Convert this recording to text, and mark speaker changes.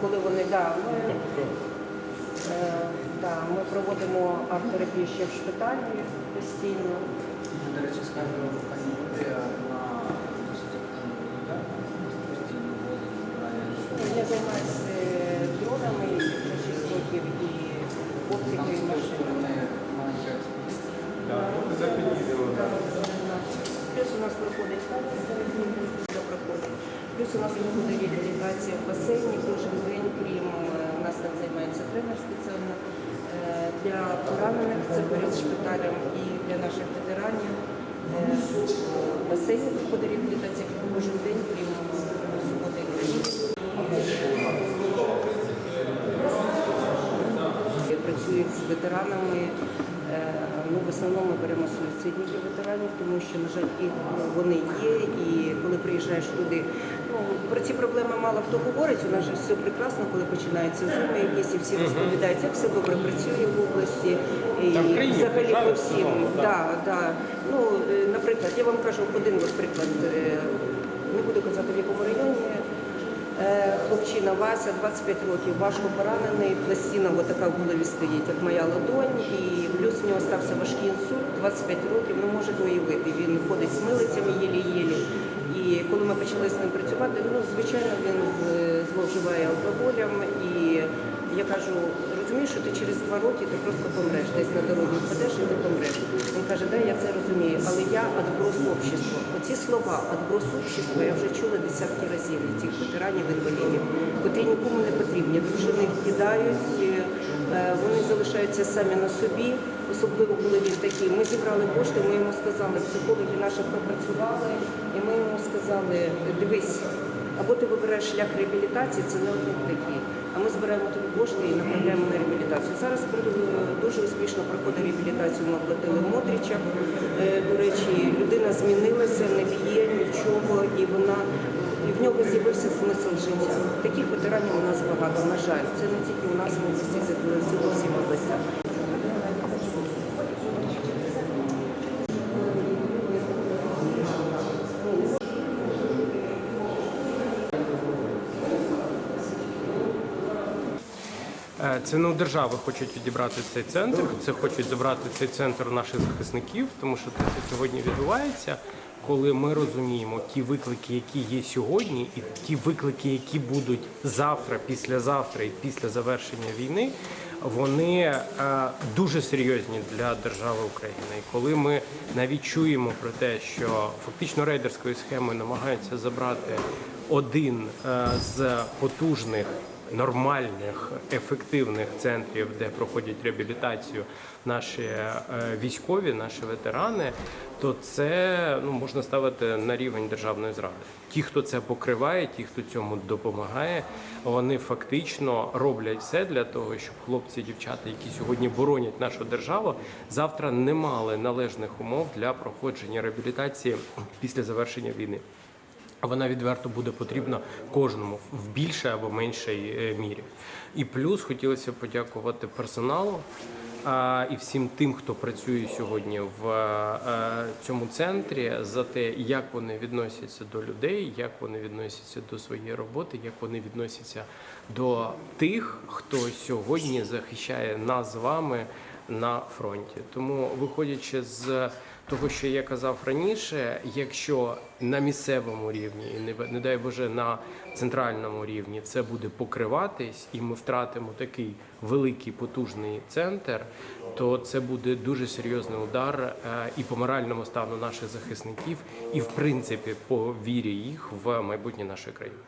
Speaker 1: коли вони да, ми, е, да, ми проводимо арт-терапію ще в шпиталі постійно.
Speaker 2: До речі,
Speaker 1: Плюс у нас проходить реабілітація в басейні кожен день, крім е, у нас там займається тренер спеціально е, для поранених, це перед шпиталем і для наших ветеранів. Е, В басейні проходить реабілітація кожен день, крім суботи і. Працюють з ветеранами. Основному ми беремо суїцидників ветеранів, тому що, на жаль, і вони є. І коли приїжджаєш туди, ну про ці проблеми мало хто говорить. У нас же все прекрасно, коли починаються зуми, якісь і всі розповідають, як все добре працює в області. І
Speaker 3: Там в
Speaker 1: взагалі по
Speaker 3: в
Speaker 1: всім.
Speaker 3: цілому, так.
Speaker 1: Да, да. Ну, е, наприклад, я вам кажу один от приклад. е, Е, Вася, 25 років, важко поранений, пластина така в голові стоїть, як моя ладонь, і плюс в нього стався важкий інсульт, 25 років, не може уявити. Він ходить з милицями єлі-єлі. І коли ми почали з ним працювати, ну, звичайно, він зловживає алкоголем. І я кажу, розумієш, що ти через два роки ти просто помреш, десь на дорозі впадеш і ти помреш. Він каже, да, я це розумію, але я відброс общества. Оці слова відброс общества я вже чула десятки разів від цих ветеранів інвалідів, котрі нікому не потрібні. Дружини кидають, е, е, вони залишаються самі на собі, особливо коли він такий. Ми зібрали кошти, ми йому сказали, психологи наші пропрацювали, і ми йому сказали, дивись. Або ти вибираєш шлях реабілітації, це не один такий. А ми збираємо тобі кошти і направляємо на реабілітацію. Зараз е, дуже успішно проходить реабілітацію. Ми оплатили в Модрічах. Е, До речі, людина змінилася, не п'є нічого, і вона і в нього з'явився смисл життя. Таких ветеранів у нас багато. На жаль, це не тільки у нас ми це в всіх областях.
Speaker 3: Е, Це не у держави хочуть відібрати цей центр. Це хочуть забрати цей центр наших захисників, тому що те, що сьогодні відбувається, коли ми розуміємо ті виклики, які є сьогодні, і ті виклики, які будуть завтра, післязавтра і після завершення війни, вони е, дуже серйозні для держави України. І коли ми навіть чуємо про те, що фактично рейдерською схемою намагаються забрати один е, з потужних нормальних, ефективних центрів, де проходять реабілітацію наші е, військові, наші ветерани, то це ну можна ставити на рівень державної зради. Ті, хто це покриває, ті, хто цьому допомагає, вони фактично роблять все для того, щоб хлопці, дівчата, які сьогодні боронять нашу державу, завтра не мали належних умов для проходження реабілітації після завершення війни. Вона відверто буде потрібна кожному в більшій або меншій е, мірі. І плюс хотілося подякувати персоналу і всім тим, хто працює сьогодні в е, цьому центрі, за те, як вони відносяться до людей, як вони відносяться до своєї роботи, як вони відносяться до тих, хто сьогодні захищає нас з вами на фронті. Тому, виходячи з того, що я казав раніше, якщо на місцевому рівні і не, дай Боже на центральному рівні це буде покриватись, і ми втратимо такий великий потужний центр, то це буде дуже серйозний удар е, і по моральному стану наших захисників, і в принципі по вірі їх в майбутнє нашої країни.